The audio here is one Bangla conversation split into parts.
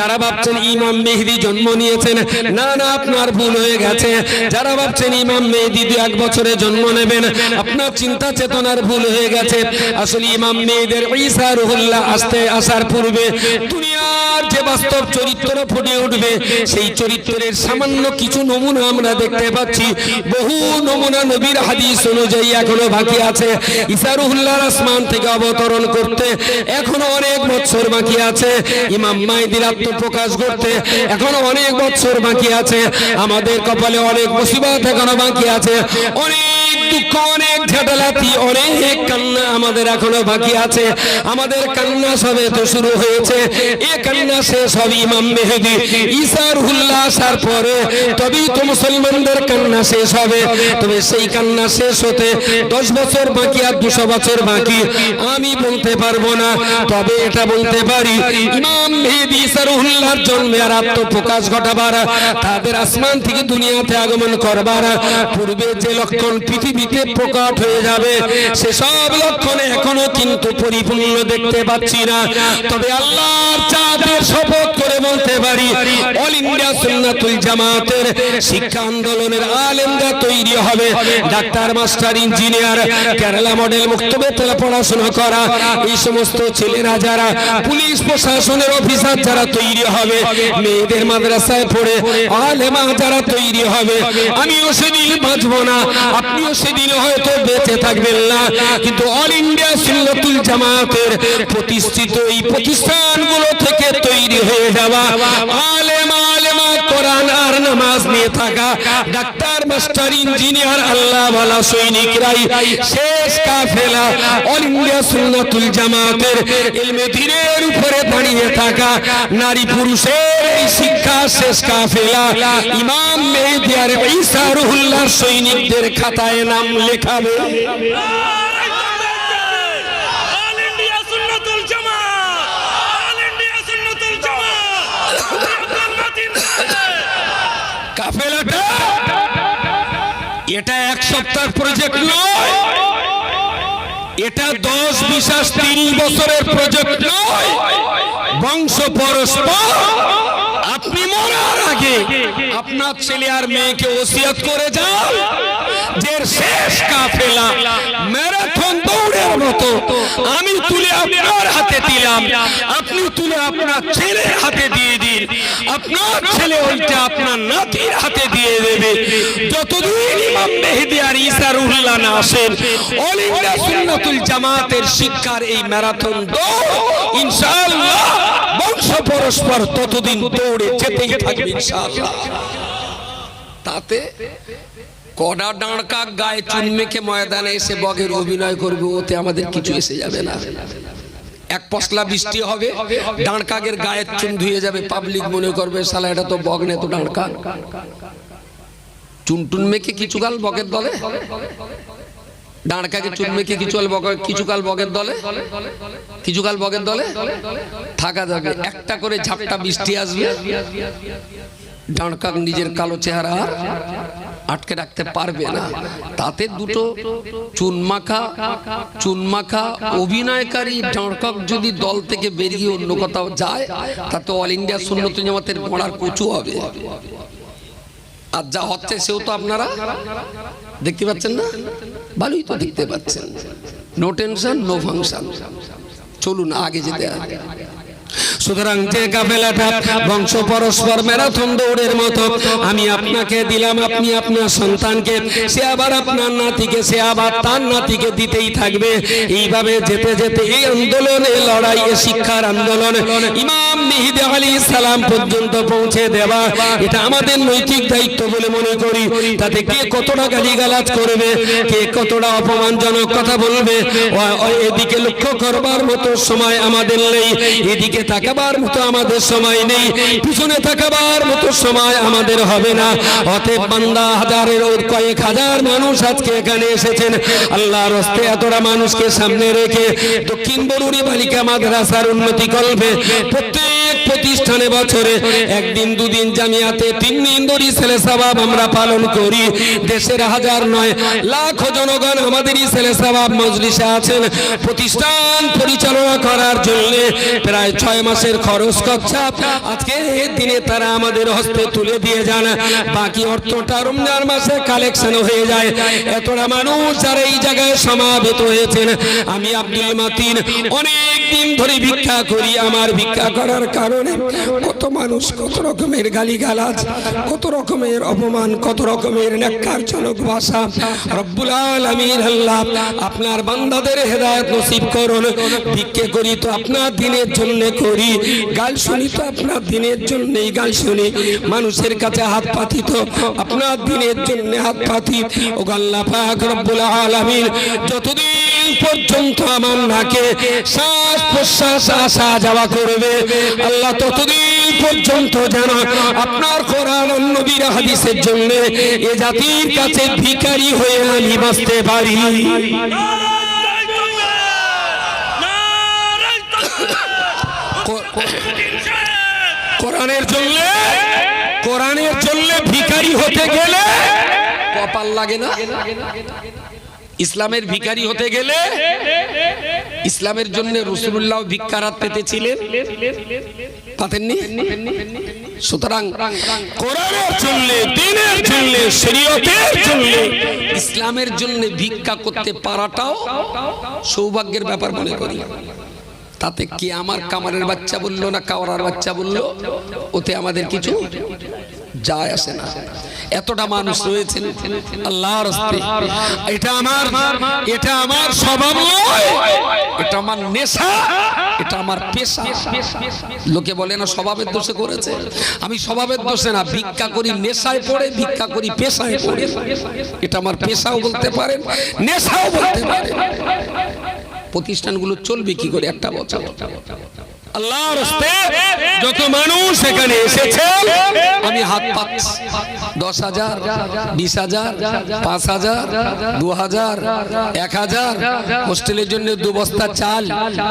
যারা ভাবছেন ইমাম মেহেদি জন্ম নিয়েছেন, না না, আপনার ভুল হয়ে গেছে। যারা ভাবছেন ইমাম মেহেদি দু এক বছরে জন্ম নেবেন, আপনার চিন্তা চেতনার ভুল হয়ে গেছে। আসলে ইমাম মেহেদের ঈসা রুহুল্লাহ আসতে আসার পূর্বে দুনিয়ার যে বাস্তব চরিত্র ফুটে উঠবে, সেই চরিত্রের সামান্য কিছু নমুনা আমরা দেখতে পাচ্ছি। বহু নমুনা নবীর হাদিস অনুযায়ী এখনও বাকি আছে। ইসারুহুল্লাহর আসমান থেকে অবতরণ করতে এখনও অনেক বছর বাকি আছে। ইমাম মাইদির আত্মপ্রকাশ করতে এখনও অনেক বছর বাকি আছে। আমাদের কপালে অনেক মুসিবত এখনও বাকি আছে। অনেক দুঃখ, অনেক ঝাঁটালাতি অনেক কান্না আমাদের এখনও বাকি আছে। আমাদের কান্না সবে তো শুরু হয়েছে। কান্না শেষ হবে ইমাম মেহেদি। ঈসার হুল্লা আসার পরে তবেই তো মুসলমানদের কান্না শেষ হবে। তবে সেই কান্না শেষ হতে দশ বছর বাকি আর দুশো বছর বাকি, আমি বলতে পারব না। তবে এটা বলতে পারি, ইমাম মেহেদি জন্মে আর আত্মপ্রকাশ ঘটাবার, তাদের আসমান থেকে দুনিয়াতে আগমন করবার, পূর্বে যে লক্ষণ পৃথিবীতে প্রকট হয়ে যাবে সেসব লক্ষণে এখনও কিন্তু পরিপূর্ণ দেখতে পাচ্ছি না। তবে শপথ করে বলতে পারি অল ইন্ডিয়া সুন্নাতুল জামাতের শিক্ষা আন্দোলনের আলেমরা তৈরি হবে। Doctor master engineer Kerala model মুক্তবেতলা পড়াশোনা করা এই সমস্ত ছেলেরা যারা পুলিশ প্রশাসনের অফিসার যারা তৈরি হবে মেয়েদের মাদ্রাসায় পড়ে আলেমা যারা তৈরি হবে আমিও সেদিন বাঁচবো না আপনিও সেদিন হয়তো বেঁচে থাকবেন না। কিন্তু অল ইন্ডিয়া সুন্নতুল জামাতের প্রতিষ্ঠিত এই প্রতিষ্ঠানগুলো থেকে তৈরি হয়ে যাওয়া। আলেমা আলেমা, কোরআন আর নামাজ নিয়ে থাকা। ডাক্তার, মাস্টার, ইঞ্জিনিয়ার আল্লাহ ওয়ালা সৈনিকরাই শেষ কাফেলা। অল ইন্ডিয়া সুন্নাতুল জামাতের ইলমে দিনের উপরে দাঁড়িয়ে থাকা। নারী পুরুষের এই শিক্ষা শেষ কাফেলা। ইমাম মেহেদি আর ঈসা রুহুল্লাহর সৈনিকদের খাতায় নাম লেখাবে। এটা এক সপ্তাহ প্রজেক্ট নয়। এটা দশ বিশ্বাস তিন বছরের প্রজেক্ট নয়। বংশ পরস্পর। আপনি মরার আগে আপনার ছেলে আর মেয়েকে ওসিয়ত করে যান। যে শেষ কাফেলা আমি তুলে আপনার হাতে দিলাম। আপনি তুলে আপনার ছেলের হাতে দিয়ে দিন। আপনার ছেলে ওইটা আপনার নাতির হাতে দিয়ে দেবে। যতদিন ইমাম মেহেদি আর ঈসা রুহুল্লাহ না আসেন, অল ইন্ডিয়া সুন্নাতুল জামাতের শিক্ষার এই ম্যারাথন দৌড় ইনশাআল্লাহ বংশ পরস্পর ততদিন দৌড়ে যেতেই থাকবে ইনশাআল্লাহ। তাতে কডা ডাঁড়কা গায়ে চুন মেখে ময়দানে এসে বগের অভিনয় করবে, ওতে আমাদের কিছু এসে যাবে না। এক পশলা বৃষ্টি হবে, ডাঁড়কাগের গায়ের চুন ধুয়ে যাবে, পাবলিক মনে করবে, শালা, এটা তো বগ নে তো ডাঁড়কা। চুনটুন মেখে কিছুকাল বগের দলে? ডাঁড়কাকে চুন মেখে কিছুকাল বগের কিছুকাল বগের দলে? কিছুকাল বগের দলে? থাকা যাবে, একটা করে ঝাপটা বৃষ্টি আসবে। ডাঁড়কাক নিজের কালো চেহারা। আটকে রাখতে পারবে না। তাতে দুটো চুনমাখা চুনমাখা অভিনয়কারী ডাঁড়কক যদি দল থেকে বেরিয়ে অন্য কোথাও যায় তাতে অল ইন্ডিয়া সুন্নত জামাতের গোড়ার কচু হবে। আর যা হচ্ছে সেও তো আপনারা দেখতে পাচ্ছেন না? ভালোই তো দেখতে পাচ্ছেন। নো টেনশন নো ফাংশন চলুন আগে যেতে আগে সুতরাং যে কাফেলাটা বংশ পরস্পর ম্যারাথন দৌড়ের মতো, আমি আপনাকে দিলাম, আপনি আপনার সন্তানকে, সে আবার আপনার নাতিকে, সে আবার তার নাতিকে দিতেই থাকবে। এইভাবে যেতে যেতে এই আন্দোলনে লড়াই এ শিক্ষার আন্দোলন, ইমাম মেহিদে আলী সালাম পর্যন্ত পৌঁছে দেওয়া। এটা আমাদের নৈতিক দায়িত্ব বলে মনে করি। তাতে কে কতটা গালিগালাজ করবে, কে কতটা অপমানজনক কথা বলবে এদিকে লক্ষ্য করবার মতো সময় আমাদের নেই, এদিকে তাকাবার মতো আমাদের সময় নেই। পিছনে তাকাবার মতো সময় আমাদের হবে না। অতএব বান্দা, হাজারের কয়েক হাজার মানুষ আজকে এখানে এসেছেন। আল্লাহর হস্তে এতটা মানুষকে সামনে রেখে দক্ষিণ বরুড়ি বালিকা মাদ্রাসার উন্নতি করবে। প্রত্যেক প্রতিষ্ঠানে বছরে একদিন, দুদিন জামিয়াতে, তিন দিন ধরে ছেলে সাবাব আমরা পালন করি। দেশের হাজার নয়, লাখ জনগণ আমাদেরই ছেলে সাবাব মজলিসে আছেন। প্রতিষ্ঠান পরিচালনা করার জন্য প্রায় ছয় মাসের খরচ খরচা আজকে দিনে তারা আমাদের হস্তে তুলে দিয়ে যান। বাকি অর্থটা রমজান মাসে কালেকশন হয়ে যায়। এতটা মানুষ যারা এই জায়গায় সমাবেত হয়েছেন, আমি আব্দুল মাতিন, অনেক দিন ধরে ভিক্ষা করি। আমার ভিক্ষা করার কারণে কত মানুষ, কত রকমের গালিগালাজ, কত রকমের অপমান, কত রকমের ন্যাক্কারজনক ভাষা। রব্বুল আলামিন আল্লাহ, আপনার বান্দাদের হেদায়েত নসিব করুন। ভিক্ষে করি তো আপনার দিনের জন্য করি। গাল শুনি তো আপনার দিনের জন্যই গাল শুনি। মানুষের কাছে হাত পাতি তো আপনার দিনের জন্য হাত পাতি। ও আল্লাহ পাক রব্বুল আলামিন। যতদিন পর্যন্ত আমার নাকে শ্বাস প্রশ্বাস আসা যাওয়া করবে, আল্লাহ ততদিন পর্যন্ত যেন আপনার কোরআন নবীর হাদিসের জন্য এ জাতির কাছে ভিখারি হয়ে আমি বাঁচতে পারি নারাই তাকবীর! নারাই তাকবীর! উদ্দিন সাহেব! কোরআনের জন্য কোরআনের জন্য ভিখারি হতে গেলে কপাল লাগে না? ইসলামের ভিখারি হতে গেলে ইসলামের জন্য রসুল্লাহ ভিক্ষারাত পেতেছিলেন। পাতেননি? সুতরাং ইসলামের জন্য ভিক্ষা করতে পারাটাও সৌভাগ্যের ব্যাপার মনে করি। তাতে কি আমার কামারের বাচ্চা বলল না কাওয়ার বাচ্চা বলল? ওতে আমাদের কিছু যায় আসে না। এতটা মানুষ রয়েছেন আল্লাহর এটা আমার এটা আমার স্বভাব এটা আমার নেশা, এটা আমার পেশা। লোকে বলে না স্বভাবের দোষে করেছে। আমি স্বভাবের দোষে না, ভিক্ষা করি নেশায় পড়ে, ভিক্ষা করি পেশায় পড়ে। এটা আমার পেশাও বলতে পারেন, নেশাও বলতে পারেন। প্রতিষ্ঠানগুলো চলবে কি করে? একটা বছর। আল্লাহর যত মানুষ এখানে এসেছে, আমি হাত পাচ্ছি। দশ হাজার, বিশ হাজার, পাঁচ হাজার, দু হাজার, এক হাজার, হোস্টেলের জন্য দু বস্তা চাল,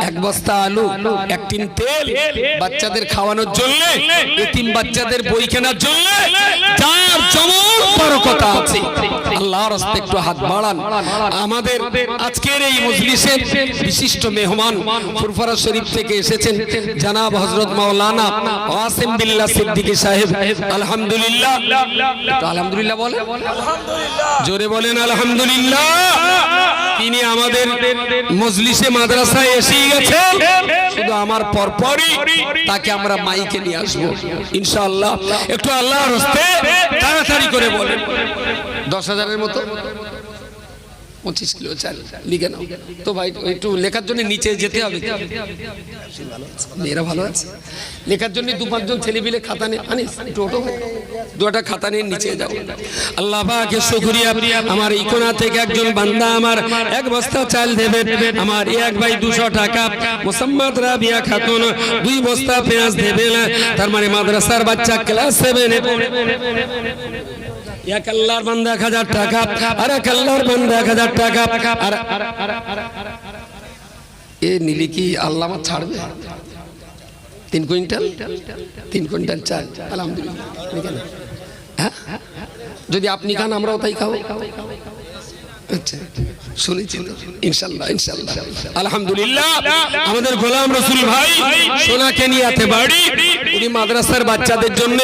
এক বস্তা আলু, এক টিন তেল, বাচ্চাদের খাওয়ানোর জন্য, এতিম বাচ্চাদের বই কেনার জন্য, যার চমক বরকতা আছে। আল্লাহর হস্তে একটু হাত বাড়ান। আমাদের আজকের এই মজলিসের বিশিষ্ট মেহমান ফুরফারা শরীফ থেকে এসেছেন। জানাব হজরত মাওলানা ওয়াসিম বিল্লাহ সিদ্দিকী সাহেব, আলহামদুলিল্লাহ। আলহামদুলিল্লাহ বলে জোরে বলেন, আলহামদুলিল্লাহ। তিনি আমাদের মজলিসে, মাদ্রাসায় এসেই গেছেন। শুধু আমার পরপরই তাকে আমরা মাইকে নিয়ে আসব। ইনশাআল্লাহ। একটু আল্লাহর হস্তে তাড়াতাড়ি করে বলেন। দশ হাজারের মতো? পঁচিশ কিলো চাল লিখে নাও। তো ভাই, একটু লেখার জন্য নিচে যেতে হবে। মেয়েরা ভালো আছে। লেখার জন্য দু পাঁচজন ছেলে মিলে খাতা নিয়ে আনিস টোটো। দুটা খাতা নিয়ে নিচে যাও। আল্লাহ পাকে শুকরিয়া। আমার ইকোনা থেকে একজন বান্দা আমার এক বস্তা চাল দেবে। আমার এক ভাই দুশো টাকা মোসাম্মদ রাবিয়া খাতুন দুই বস্তা পেঁয়াজ দেবে তার মানে মাদ্রাসার বাচ্চা ক্লাস সেভেনে এক আল্লাহর বান্দা এক হাজার টাকা আর এক আল্লাহর বান্দা এক হাজার টাকা। আর এ নিলি কি আল্লাহ আমার ছাড়বে? তিন কুইন্টাল? তিন কুইন্টাল চাল। আলহামদুলিল্লাহ। হ্যাঁ? যদি আপনি খান আমরাও তাই খাব। আচ্ছা শুনেছি ইনশাল্লাহ ইনশাল্লাহ। আলহামদুলিল্লাহ। আমাদের গোলাম রসুল ভাই সোনা কেনিয়াতে বাড়ি। উনি মাদ্রাসার বাচ্চাদের জন্য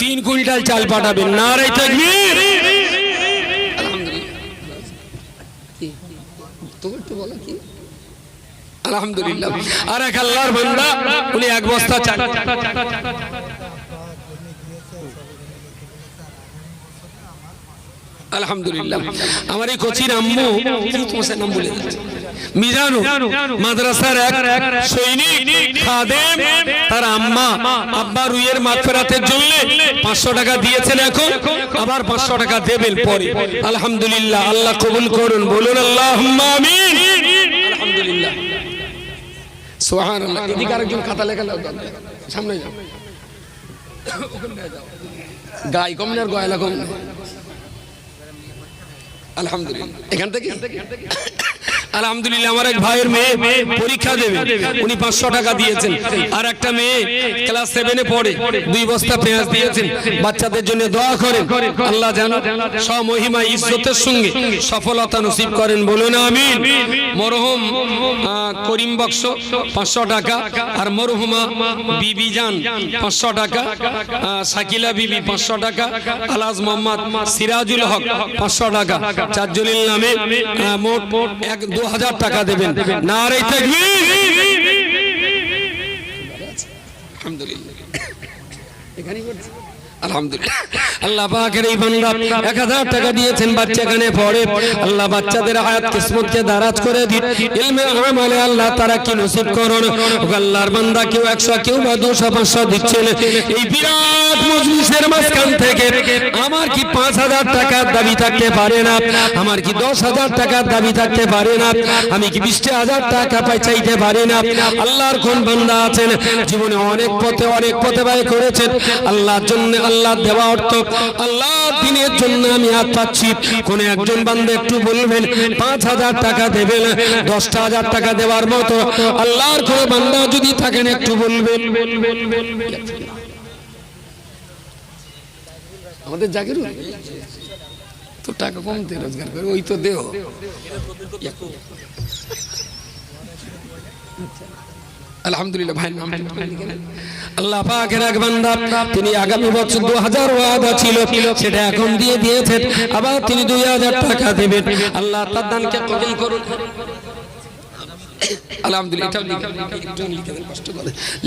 তিন কুইন্টাল চাল পাঠাবেন। না রে আলহামদুলিল্লাহ। আর এক আল্লাহর বান্দা উনি এক বস্তা চাল। আলহামদুলিল্লাহ। আমার এই কোচির আম্মু তোমার নাম বলে মিজানু মাদ্রাসার এক সৈনিক খাদেম তার আম্মা আব্বা রুইয়ের মাগফিরাতের জন্য 500 টাকা দিয়েছেন এখন আবার 500 টাকা দেবেন পরে। আলহামদুলিল্লাহ আল্লাহ কবুল করুন। বলুন আল্লাহুম্মা আমিন। আলহামদুলিল্লাহ। সুবহানাল্লাহ। এদিকে আরেকজন খাতা লেখা সামনে যাও ওখানে যাও। গাই কম না আর গয়লা কম না। আলহামদুলিল্লাহ। এখান থেকে? আলহামদুলিল্লাহ, আমার এক ভাইয়ের মেয়ে পরীক্ষা দেবে। উনি পাঁচশো টাকা দিয়েছেন। আর একটা মেয়ে ক্লাস সেভেনে পড়ে, দুই বস্তা পেঁয়াজ দিয়েছেন। বাচ্চাদের জন্য দোয়া করেন। আল্লাহ যেন স্বমহিমা, ইজ্জতের সঙ্গে সফলতা নসিব করেন বলুন, আমিন। মরহুম করিম বক্স, পাঁচশো টাকা। আর মরহুমা বিবি জান, পাঁচশো টাকা। শাকিলা বিবি, পাঁচশো টাকা। আলাজ মোহাম্মদ সিরাজুল হক, পাঁচশো টাকা। চারজনের নামে মোট এক দু হাজার টাকা দেবেন। না আর এই আলহামদুলিল্লাহ আলহামদুলিল্লাহ। আল্লাহ পাকের এই বান্দা এক হাজার টাকা দিয়েছেন বাচ্চা এখানে পড়ে। আল্লাহ বাচ্চাদের হায়াত কিসমতকে দারাজ করে দিন। ইলমে আমালে আল্লাহ তারা কি নসিব করুন? আল্লাহর বান্দা কেউ একশো, কেউ বা দুশো, পাঁচশো দিচ্ছেন। এই বিরাট মজলিসের মাঝখান থেকে আমার কি পাঁচ হাজার টাকার দাবি থাকতে পারে না? আমার কি দশ হাজার টাকার দাবি থাকতে পারে না? আমি কি বিশটি হাজার টাকা পাই চাইতে পারি না? আল্লাহর কোন বান্দা আছেন? জীবনে অনেক পথে অনেক পথে ব্যয় করেছেন। আল্লাহর জন্য আল্লাহ দেওয়া অর্থ আল্লাহ দিনের জন্য আমি হাত পাচ্ছি। কোন একজন বান্ধব একটু বলবেন, পাঁচ হাজার টাকা দেবেন, দশটা হাজার টাকা দেওয়ার মতো। আল্লাহর কোন বান্দা যদি থাকেন একটু বলবেন। আমাদের জাগির তো টাকা কমতে রোজগার করে, ওই তো দেহ। আলহামদুলিল্লাহ, ভাই নাম আল্লাহ পাকের এক বান্দা, তিনি আগামী বছর দু হাজার ওয়াদা ছিল, সেটা এখন দিয়ে দিয়েছেন, আবার তিনি দুই হাজার টাকা দেবেন। আল্লাহ তার দানকে কবুল করুন।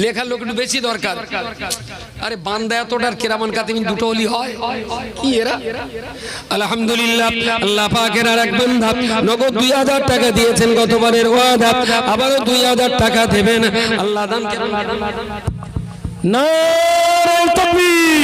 লেখার বেশি দরকার। আরে কেরামান কাতিমিন দুটো আলহামদুলিল্লাহ আর এক নগদ দুই হাজার টাকা দিয়েছেন আবারও দুই হাজার টাকা দেবেন। আল্লাহ তাকবীর